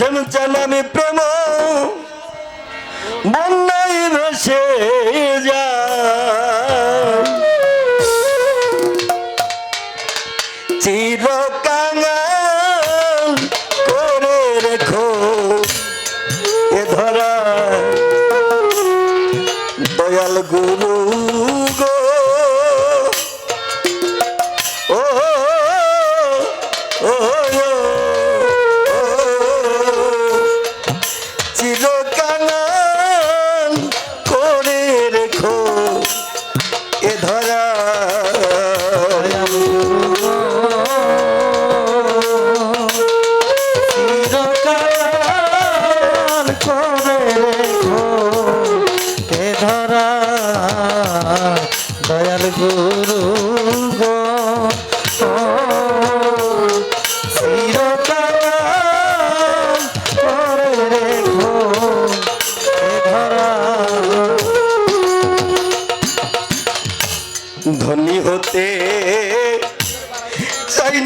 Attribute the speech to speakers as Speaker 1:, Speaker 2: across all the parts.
Speaker 1: কাশেম চান আমি প্রেম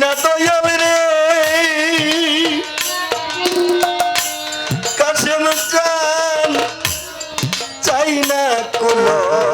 Speaker 1: না দয়াল রে। কাশেম চাই না কুলমা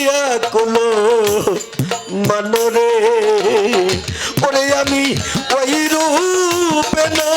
Speaker 1: দিয়া কোলো মানরে ওরে আমি ওই রূপে না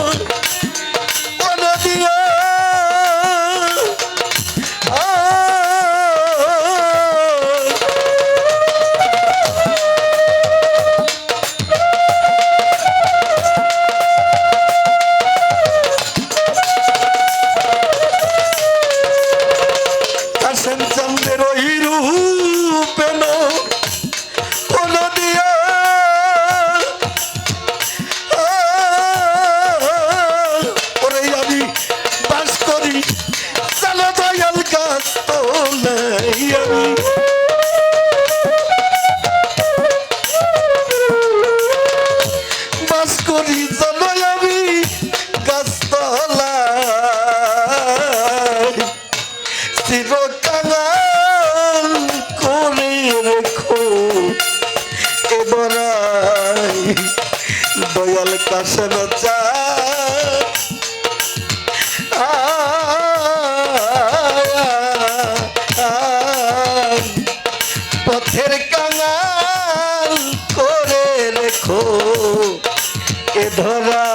Speaker 1: চিরকাল করে রেখো এবারাই দয়াল কাশের চা। পথের কাঙাল করে রেখো। এ ধরা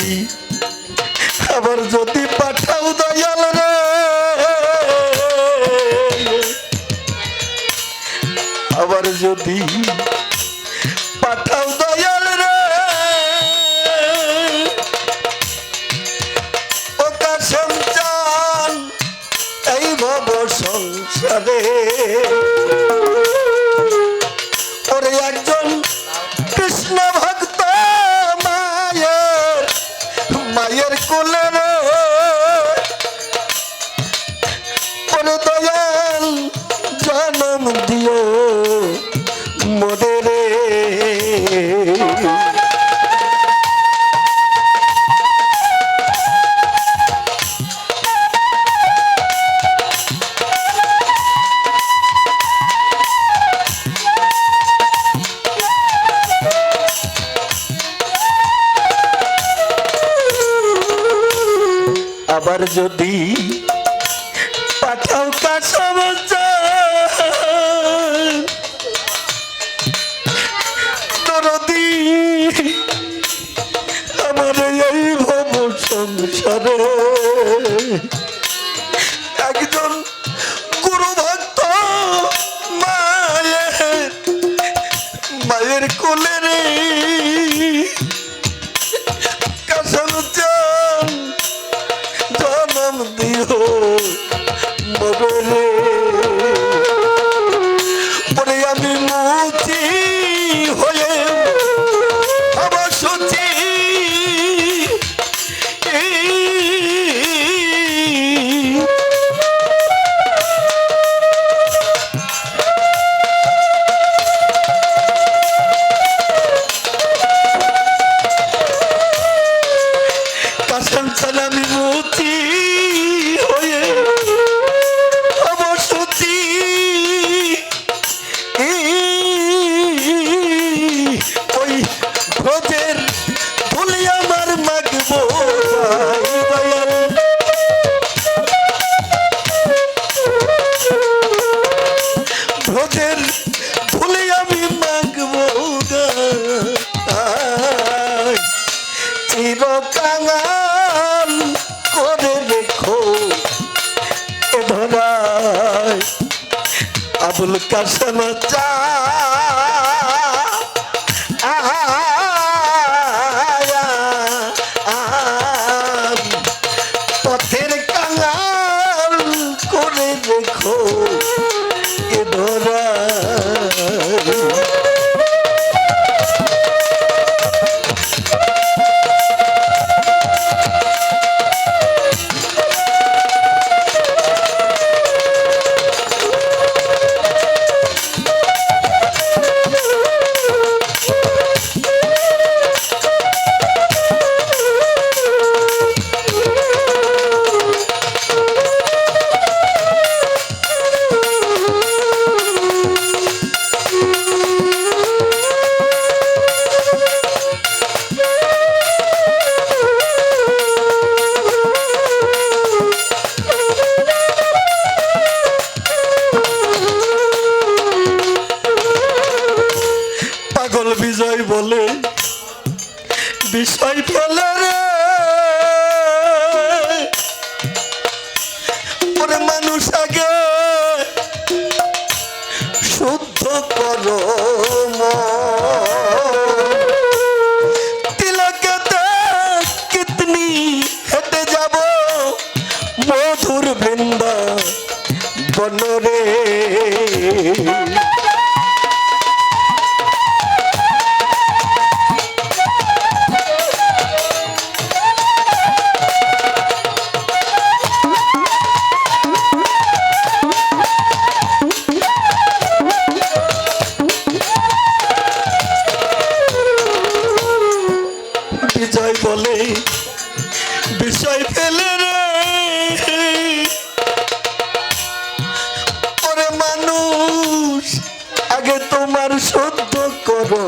Speaker 1: যদি আবার যদি পাঠাও দয়াল রে। আবার যদি আবার যদি পাঠাও কাশাবঞ্চ দরদি আমার এই ভব সংসারে একজন গুরু ভক্ত মায়ের মায়ের কোলে রে গো kasama ta বিষয় বলে রে। ওরে মানুষ আগে শুদ্ধ করো। মানুষ আগে তোমার শুদ্ধ করো।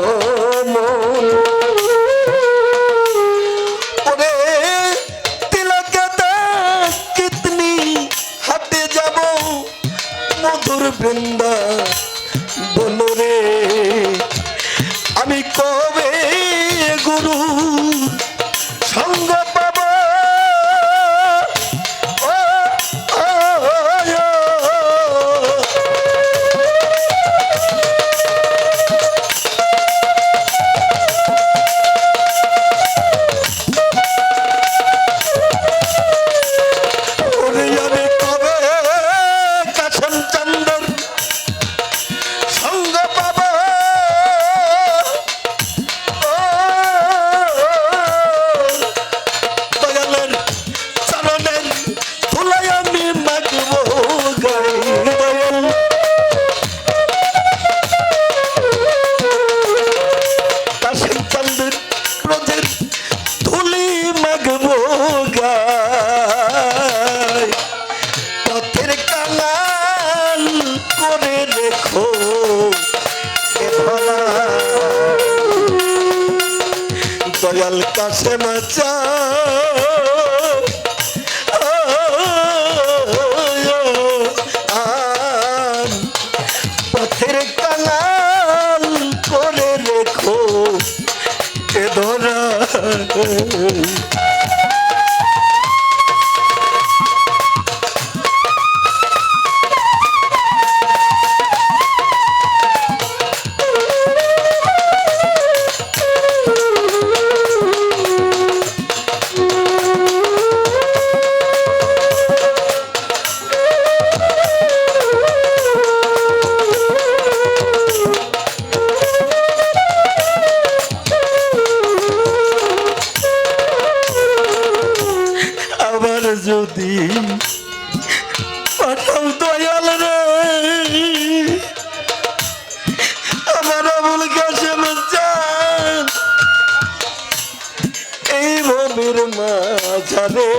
Speaker 1: মাঝারে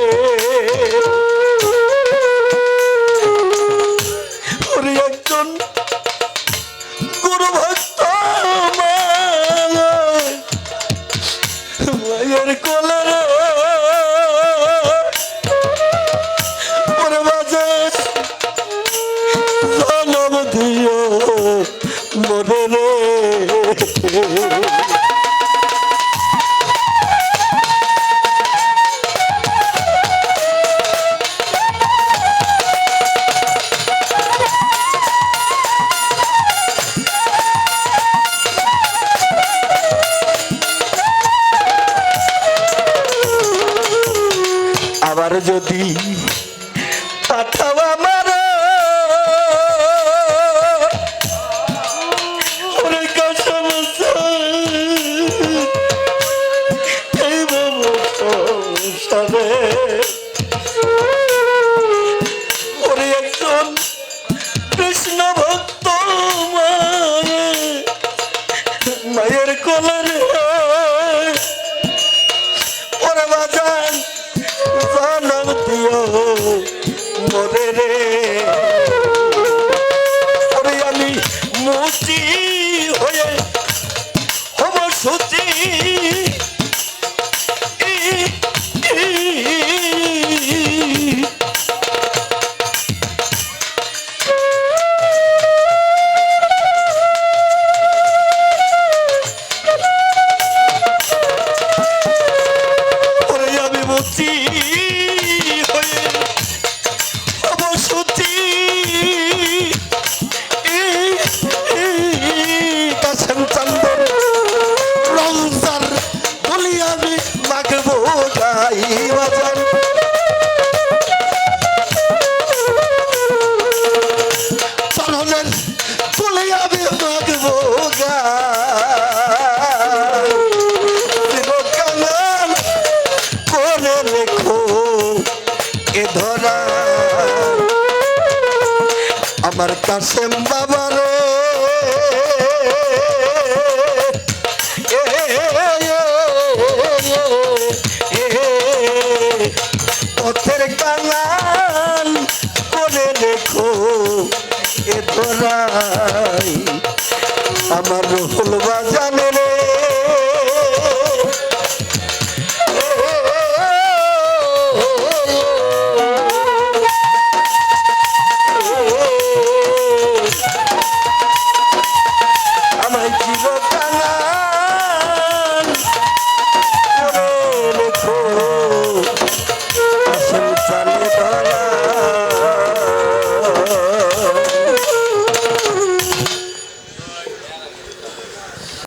Speaker 1: একজন গুরু ভক্ত মায়ের কোলার জনম দিও মরে রে আমার কাসেম বাবার